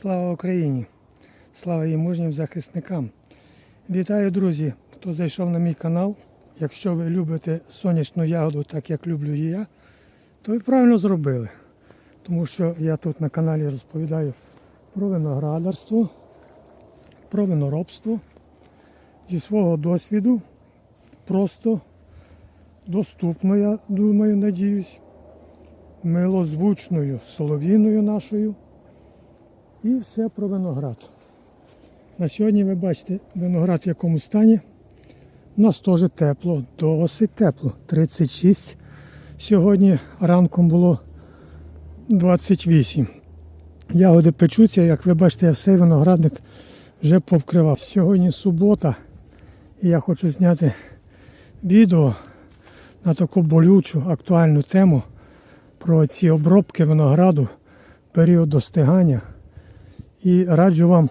Слава Україні! Слава її мужнім захисникам! Вітаю, друзі, хто зайшов на мій канал. Якщо ви любите сонячну ягоду, так як люблю і я, то ви правильно зробили. Тому що я тут на каналі розповідаю про виноградарство, про виноробство зі свого досвіду. Просто доступно, я думаю, надіюсь, милозвучною соловіною нашою. І все про виноград. На сьогодні ви бачите виноград в якому стані. У нас теж тепло, досить тепло. 36. Сьогодні ранком було 28. Ягоди печуться, як ви бачите, я все виноградник вже повкривав. Сьогодні субота, і я хочу зняти відео на таку болючу актуальну тему про ці обробки винограду, період достигання. І раджу вам,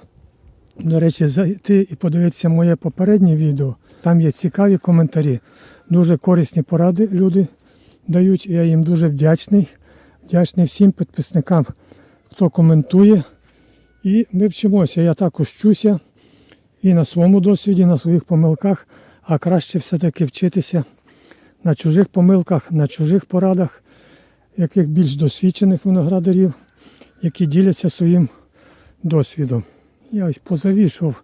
до речі, зайти і подивитися моє попереднє відео. Там є цікаві коментарі, дуже корисні поради люди дають. Я їм дуже вдячний. Вдячний всім підписникам, хто коментує. І ми вчимося. Я також вчуся і на своєму досвіді, на своїх помилках, а краще все-таки вчитися на чужих помилках, на чужих порадах, яких більш досвідчених виноградарів, які діляться своїм досвідом. Я ось позавішав,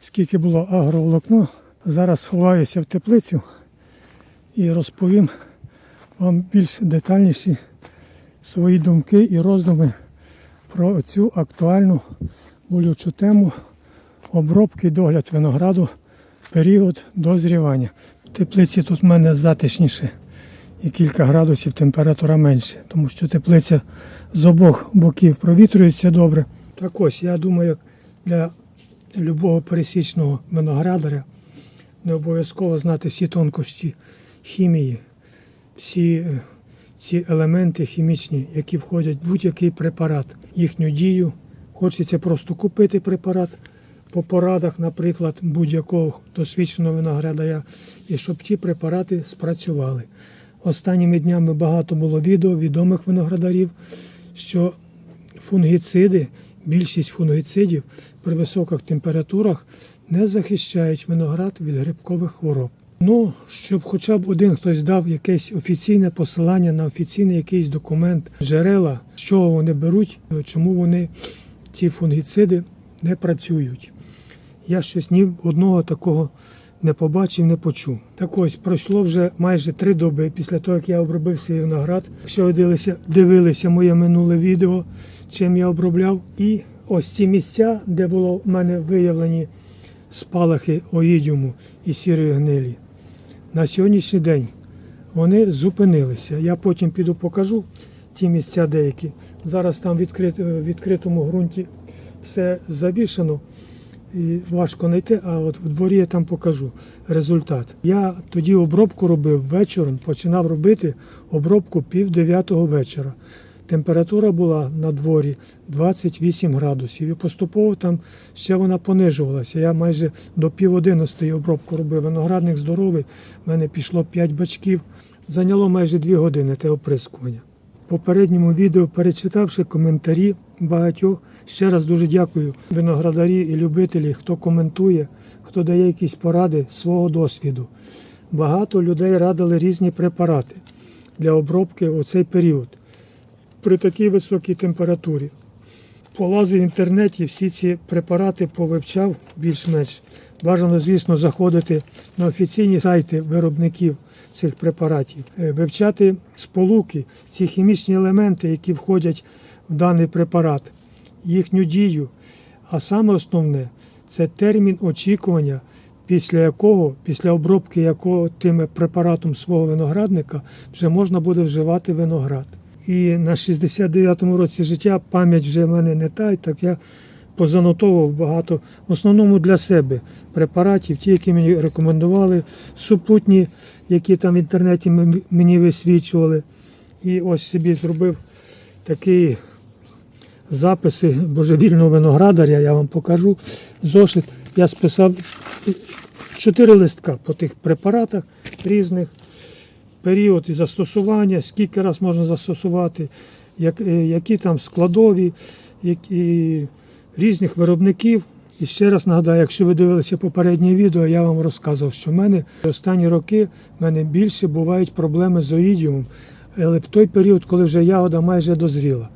скільки було агроволокно. Зараз сховаюся в теплицю і розповім вам більш детальніші свої думки і роздуми про цю актуальну болючу тему обробки і догляд винограду період дозрівання. В теплиці тут в мене затишніше і кілька градусів температура менше, тому що теплиця з обох боків провітрюється добре. Так ось, я думаю, для любого пересічного виноградаря не обов'язково знати всі тонкості хімії, всі е, ці елементи хімічні, які входять в будь-який препарат, їхню дію. Хочеться просто купити препарат по порадах, наприклад, будь-якого досвідченого виноградаря, і щоб ті препарати спрацювали. Останніми днями багато було відео відомих виноградарів, що фунгіциди, більшість фунгіцидів при високих температурах не захищають виноград від грибкових хвороб. Ну, щоб хоча б один хтось дав якесь офіційне посилання на офіційний якийсь документ, джерела, з чого вони беруть, чому вони ці фунгіциди не працюють. Я щось ні одного такого не побачив, не почув. Так ось пройшло вже майже три доби після того, як я обробив свій виноград. Якщо ви дивилися, дивилися моє минуле відео, чим я обробляв. І ось ці місця, де було в мене виявлені спалахи оїдіуму і сірої гнилі, на сьогоднішній день вони зупинилися. Я потім піду покажу ті місця деякі. Зараз там відкрит, відкритому ґрунті все завішано і важко знайти, а от в дворі я там покажу результат. Я тоді обробку робив вечором, починав робити обробку пів дев'ятого вечора. Температура була на дворі 28 градусів. І поступово там ще вона понижувалася. Я майже до пів одинадцятої обробку робив. Виноградник здоровий, в мене пішло 5 бачків. Зайняло майже 2 години те оприскування. В попередньому відео, перечитавши коментарі багатьох, ще раз дуже дякую виноградарі і любителі, хто коментує, хто дає якісь поради свого досвіду. Багато людей радили різні препарати для обробки у цей період при такій високій температурі. Полазив в інтернеті, всі ці препарати повивчав більш-менш. Бажано, звісно, заходити на офіційні сайти виробників цих препаратів, е, вивчати сполуки, ці хімічні елементи, які входять в даний препарат, їхню дію. А саме основне це термін очікування, після якого, після обробки якого тим препаратом свого виноградника вже можна буде вживати виноград. І на 69-му році життя пам'ять вже в мене не та, і так я позанотовував багато, в основному для себе препаратів, ті, які мені рекомендували, супутні, які там в інтернеті мені висвічували. І ось собі зробив такі записи божевільного виноградаря, я вам покажу. Зошит. Я списав чотири листка по тих препаратах різних період і застосування, скільки раз можна застосувати, е, які там складові, які різних виробників. І ще раз нагадаю, якщо ви дивилися попереднє відео, я вам розказував, що в мене останні роки в мене більше бувають проблеми з оїдіумом, але в той період, коли вже ягода майже дозріла.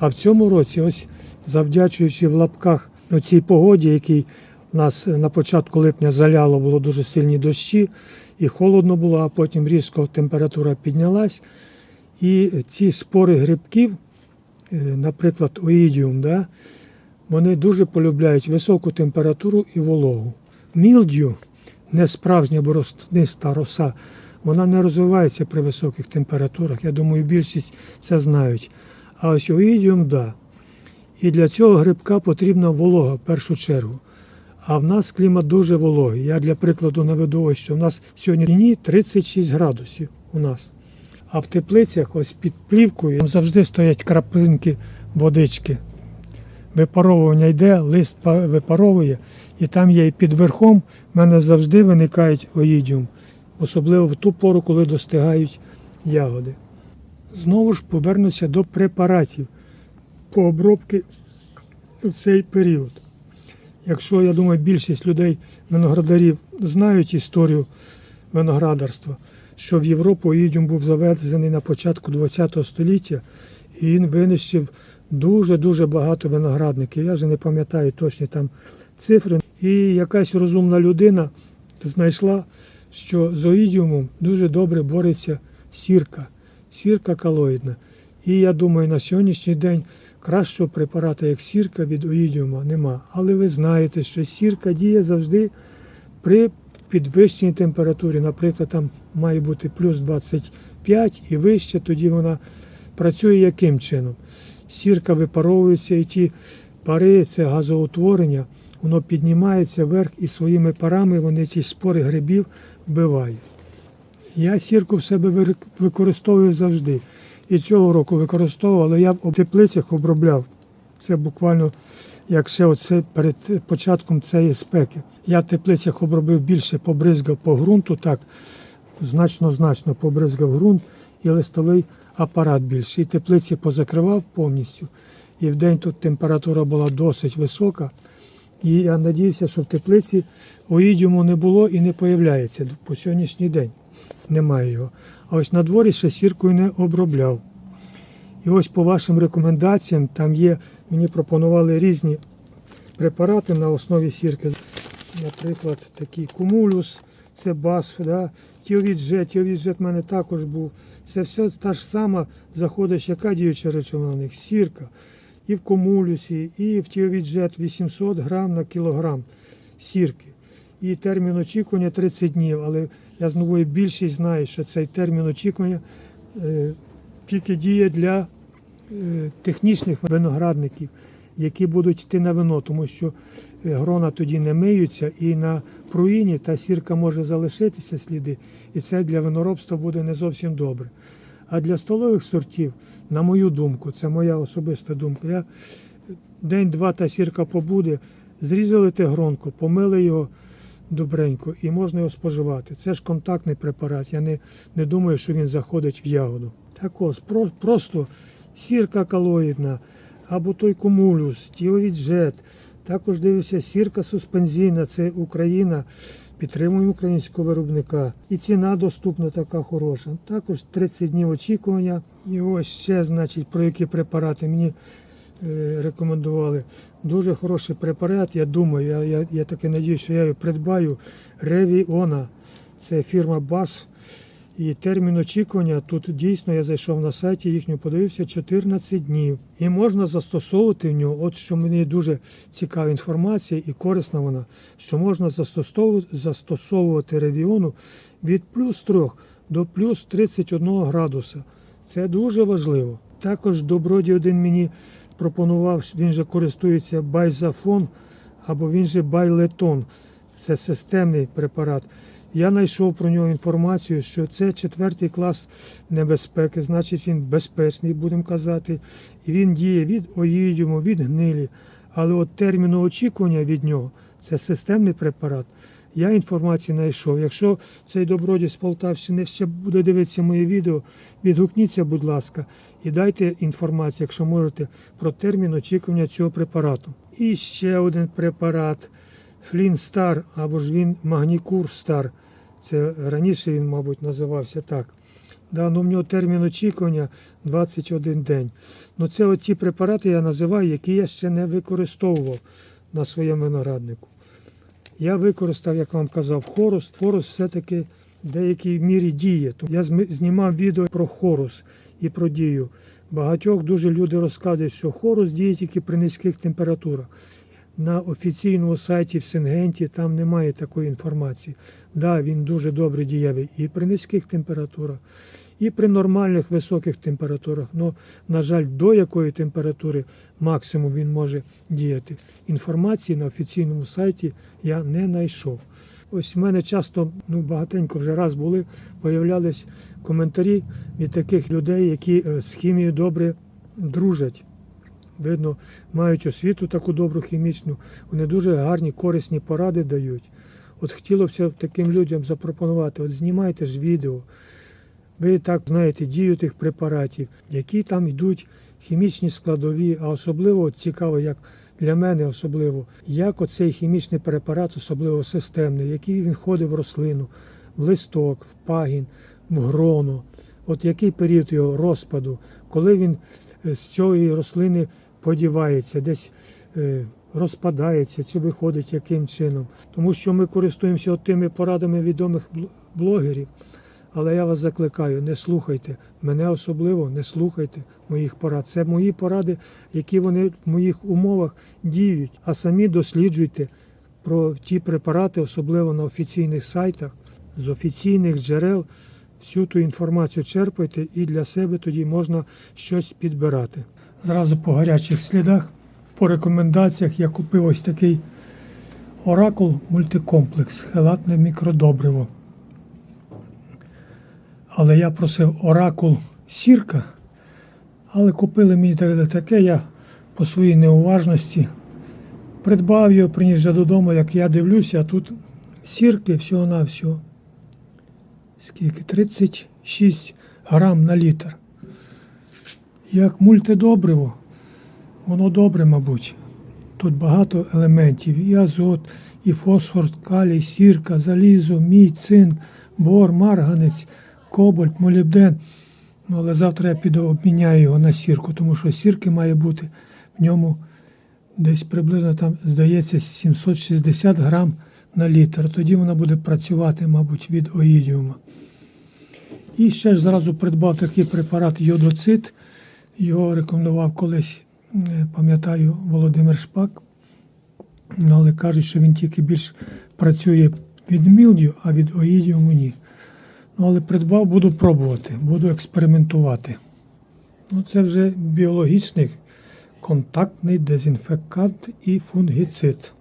А в цьому році, ось завдячуючи в лапках цій погоді, який нас на початку липня заляло, було дуже сильні дощі, і холодно було, а потім різко температура піднялась. І ці спори грибків, е, наприклад, оїдіум, да, вони дуже полюбляють високу температуру і вологу. Мілдю, не справжня борозниста роса, вона не розвивається при високих температурах. Я думаю, більшість це знають. А ось оїдіум, так. Да. І для цього грибка потрібна волога в першу чергу. А в нас клімат дуже вологий. Я для прикладу наведу, ось, що в нас сьогодні в дні 36 градусів у нас. А в теплицях, ось під плівкою, завжди стоять краплинки водички. Випаровування йде, лист випаровує, і там є і під верхом в мене завжди виникають оїдіум, особливо в ту пору, коли достигають ягоди. Знову ж повернуся до препаратів по обробці в цей період. Якщо, я думаю, більшість людей, виноградарів, знають історію виноградарства, що в Європу оїдіум був завезений на початку ХХ століття, і він винищив дуже-дуже багато виноградників. Я вже не пам'ятаю точні там цифри. І якась розумна людина знайшла, що з оїдіумом дуже добре бореться сірка, сірка калоїдна. І я думаю, на сьогоднішній день кращого препарата, як сірка від оїдіума, нема. Але ви знаєте, що сірка діє завжди при підвищеній температурі. Наприклад, там має бути плюс 25 і вище, тоді вона працює яким чином? Сірка випаровується, і ті пари, це газоутворення, воно піднімається вверх і своїми парами вони ці спори грибів вбивають. Я сірку в себе використовую завжди. І цього року використовував, але я в теплицях обробляв. Це буквально як ще оце перед початком цієї спеки. Я в теплицях обробив більше, побризгав по ґрунту, так значно-значно побризгав ґрунт і листовий апарат більше. І теплиці позакривав повністю. І в день тут температура була досить висока. І я надіюся, що в теплиці оїдіуму не було і не появляється по сьогоднішній день. Немає його. А ось на дворі ще сіркою не обробляв. І ось по вашим рекомендаціям там є, мені пропонували різні препарати на основі сірки. Наприклад, такий кумулюс, це басф, да? тіовіджет, тіовіджет в мене також був. Це все та ж сама заходиш, яка діюча речовина в них? Сірка. І в комулюсі, і в тіовіджет 800 грам на кілограм сірки. І термін очікування 30 днів. Але я знову більшість знає, що цей термін очікування е, тільки діє для е, технічних виноградників, які будуть йти на вино, тому що е, грона тоді не миються, і на пруїні та сірка може залишитися сліди, і це для виноробства буде не зовсім добре. А для столових сортів, на мою думку, це моя особиста думка. Я день-два та сірка побуде, зрізали те гронко, помили його добренько і можна його споживати. Це ж контактний препарат. Я не, не думаю, що він заходить в ягоду. Так ось, про, просто сірка калоїдна, або той кумулюс, тіовіджет. Також дивлюся, сірка суспензійна, це Україна. Підтримуємо українського виробника. І ціна доступна така хороша. Також 30 днів очікування. І ось ще, значить, про які препарати мені рекомендували. Дуже хороший препарат, я думаю, я, я, я таки надію, що я його придбаю. Ревіона. Це фірма БАС. І термін очікування тут дійсно я зайшов на сайті їхню, подивився 14 днів. І можна застосовувати в нього. От що мені дуже цікава інформація і корисна вона, що можна застосовувати, застосовувати ревіону від плюс 3 до плюс 31 градуса. Це дуже важливо. Також Доброді один мені пропонував, він же користується байзафон або він же байлетон. Це системний препарат. Я знайшов про нього інформацію, що це четвертий клас небезпеки, значить він безпечний, будемо казати. І він діє від оїдіуму, від гнилі. Але от терміну очікування від нього це системний препарат. Я інформації знайшов. Якщо цей добродій з Полтавщини ще буде дивитися моє відео, відгукніться, будь ласка, і дайте інформацію, якщо можете, про термін очікування цього препарату. І ще один препарат Флінстар або ж він Магнікур Стар. Це раніше він, мабуть, називався так. Да, ну, в нього термін очікування 21 день. Ну, це от препарати я називаю, які я ще не використовував на своєму винограднику. Я використав, як вам казав, хорус. Хорус все-таки в деякій мірі діє. Я знімав відео про хорус і про дію. Багатьох дуже люди розказують, що хорус діє тільки при низьких температурах. На офіційному сайті в Сингенті там немає такої інформації. Да, він дуже добре дієвий і при низьких температурах, і при нормальних високих температурах. Но, на жаль, до якої температури максимум він може діяти. Інформації на офіційному сайті я не знайшов. Ось в мене часто, ну багатенько вже раз були, появлялись коментарі від таких людей, які е, з хімією добре дружать. Видно, мають освіту таку добру хімічну, вони дуже гарні, корисні поради дають. От хотілося таким людям запропонувати, от знімайте ж відео, ви так знаєте дію тих препаратів, які там йдуть хімічні складові, а особливо цікаво, як для мене особливо, як оцей хімічний препарат, особливо системний, який він входить в рослину, в листок, в пагін, в гроно. От який період його розпаду, коли він е, з цієї рослини подівається, десь е, розпадається чи виходить яким чином. Тому що ми користуємося тими порадами відомих блогерів. Але я вас закликаю, не слухайте мене особливо, не слухайте моїх порад. Це мої поради, які вони в моїх умовах діють. А самі досліджуйте про ті препарати, особливо на офіційних сайтах, з офіційних джерел. Всю ту інформацію черпайте і для себе тоді можна щось підбирати. Зразу по гарячих слідах, по рекомендаціях я купив ось такий оракул мультикомплекс, хелатне мікродобриво. Але я просив оракул сірка, але купили мені таке, я по своїй неуважності придбав його, приніс вже додому, як я дивлюся, а тут сірки всього-навсього. Скільки? 36 грам на літр. Як мультидобриво, воно добре, мабуть. Тут багато елементів: і азот, і фосфор, калій, сірка, залізо, мідь, цинк, бор, марганець, кобальт, молібден. Ну, але завтра я піду обміняю його на сірку, тому що сірки має бути в ньому десь приблизно там, здається, 760 грам на літр. Тоді вона буде працювати, мабуть, від оїдіума. І ще ж зразу придбав такий препарат йодоцит. Його рекомендував колись, пам'ятаю, Володимир Шпак. Ну, але кажуть, що він тільки більш працює від мілдю, а від оїдіуму ні. Ну, але придбав, буду пробувати, буду експериментувати. Ну, це вже біологічний контактний дезінфекант і фунгіцид.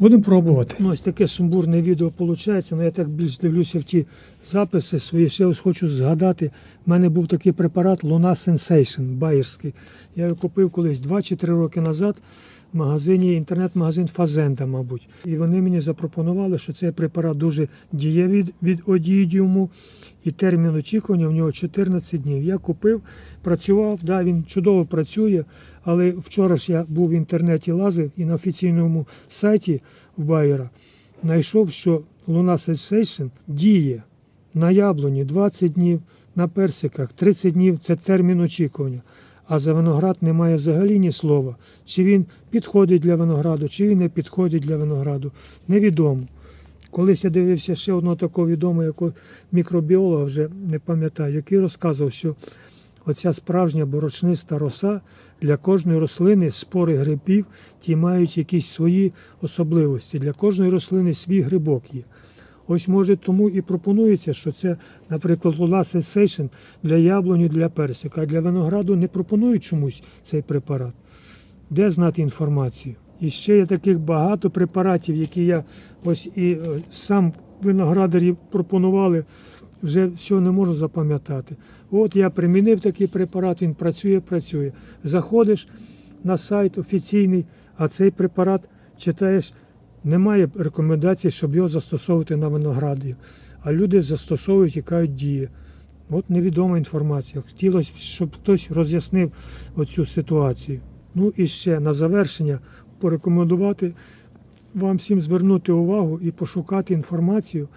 Будемо пробувати. Ну, ось таке сумбурне відео виходить. Ну, я так більш дивлюся в ті записи свої. Ще ось хочу згадати. У мене був такий препарат Луна Sensation байерський. Я його купив колись 2 чи 3 роки назад магазині, інтернет-магазин Фазенда, мабуть. І вони мені запропонували, що цей препарат дуже дієвий від, від одіїдіуму. І термін очікування в нього 14 днів. Я купив, працював, да, він чудово працює, але вчора ж я був в інтернеті лазив і на офіційному сайті Байера знайшов, що Луна Sensation діє на яблуні 20 днів, на персиках 30 днів це термін очікування. А за виноград немає взагалі ні слова. Чи він підходить для винограду, чи він не підходить для винограду. Невідомо. Колись я дивився ще одного такого відомого якого мікробіолога, вже не пам'ятаю, який розказував, що оця справжня борошниста роса для кожної рослини спори грибів, ті мають якісь свої особливості. Для кожної рослини свій грибок є. Ось може тому і пропонується, що це, наприклад, Лула Sensation для яблуні, для персика, а для винограду не пропонують чомусь цей препарат. Де знати інформацію? І ще є таких багато препаратів, які я ось і е, сам виноградарі пропонували, вже все не можу запам'ятати. От я примінив такий препарат, він працює, працює. Заходиш на сайт офіційний, а цей препарат читаєш, немає рекомендацій, щоб його застосовувати на винограді. А люди застосовують і кажуть діє. От невідома інформація. Хотілося, б, щоб хтось роз'яснив оцю ситуацію. Ну і ще на завершення порекомендувати вам всім звернути увагу і пошукати інформацію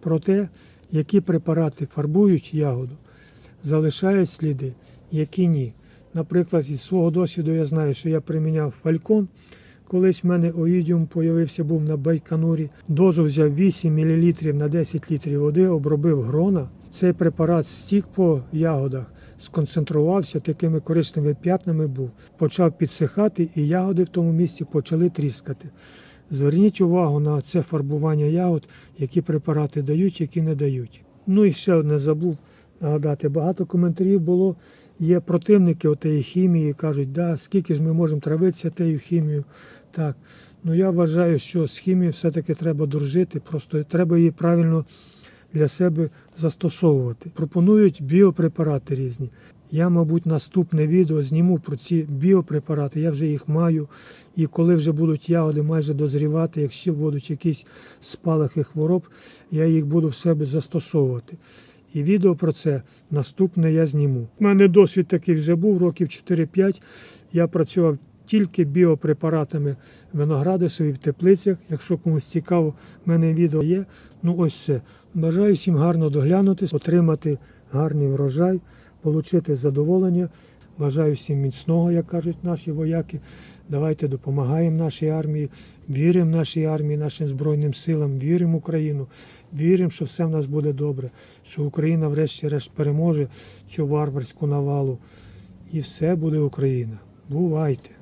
про те, які препарати фарбують ягоду, залишають сліди, які ні. Наприклад, із свого досвіду я знаю, що я приміняв фалькон. Колись в мене оїдіум появився, був на Байконурі. Дозу взяв 8 мл на 10 літрів води, обробив грона. Цей препарат стік по ягодах, сконцентрувався, такими корисними п'ятнами був. Почав підсихати, і ягоди в тому місці почали тріскати. Зверніть увагу на це фарбування ягод, які препарати дають, які не дають. Ну і ще одне забув нагадати. Багато коментарів було. Є противники отеї хімії, кажуть, да, скільки ж ми можемо травитися тією хімією. Так. Ну я вважаю, що з хімією все-таки треба дружити, просто треба її правильно для себе застосовувати. Пропонують біопрепарати різні. Я, мабуть, наступне відео зніму про ці біопрепарати. Я вже їх маю. І коли вже будуть ягоди майже дозрівати, якщо будуть якісь спалахи хвороб, я їх буду в себе застосовувати. І відео про це наступне я зніму. У мене досвід такий вже був, років 4-5. Я працював тільки біопрепаратами виноградисові в теплицях. Якщо комусь цікаво, в мене відео є. Ну ось все. Бажаю всім гарно доглянутись, отримати гарний врожай, отримати задоволення. Бажаю всім міцного, як кажуть наші вояки. Давайте допомагаємо нашій армії, віримо нашій армії, нашим Збройним силам, віримо в Україну, віримо, що все в нас буде добре, що Україна врешті-решт переможе цю варварську навалу. І все буде Україна. Бувайте!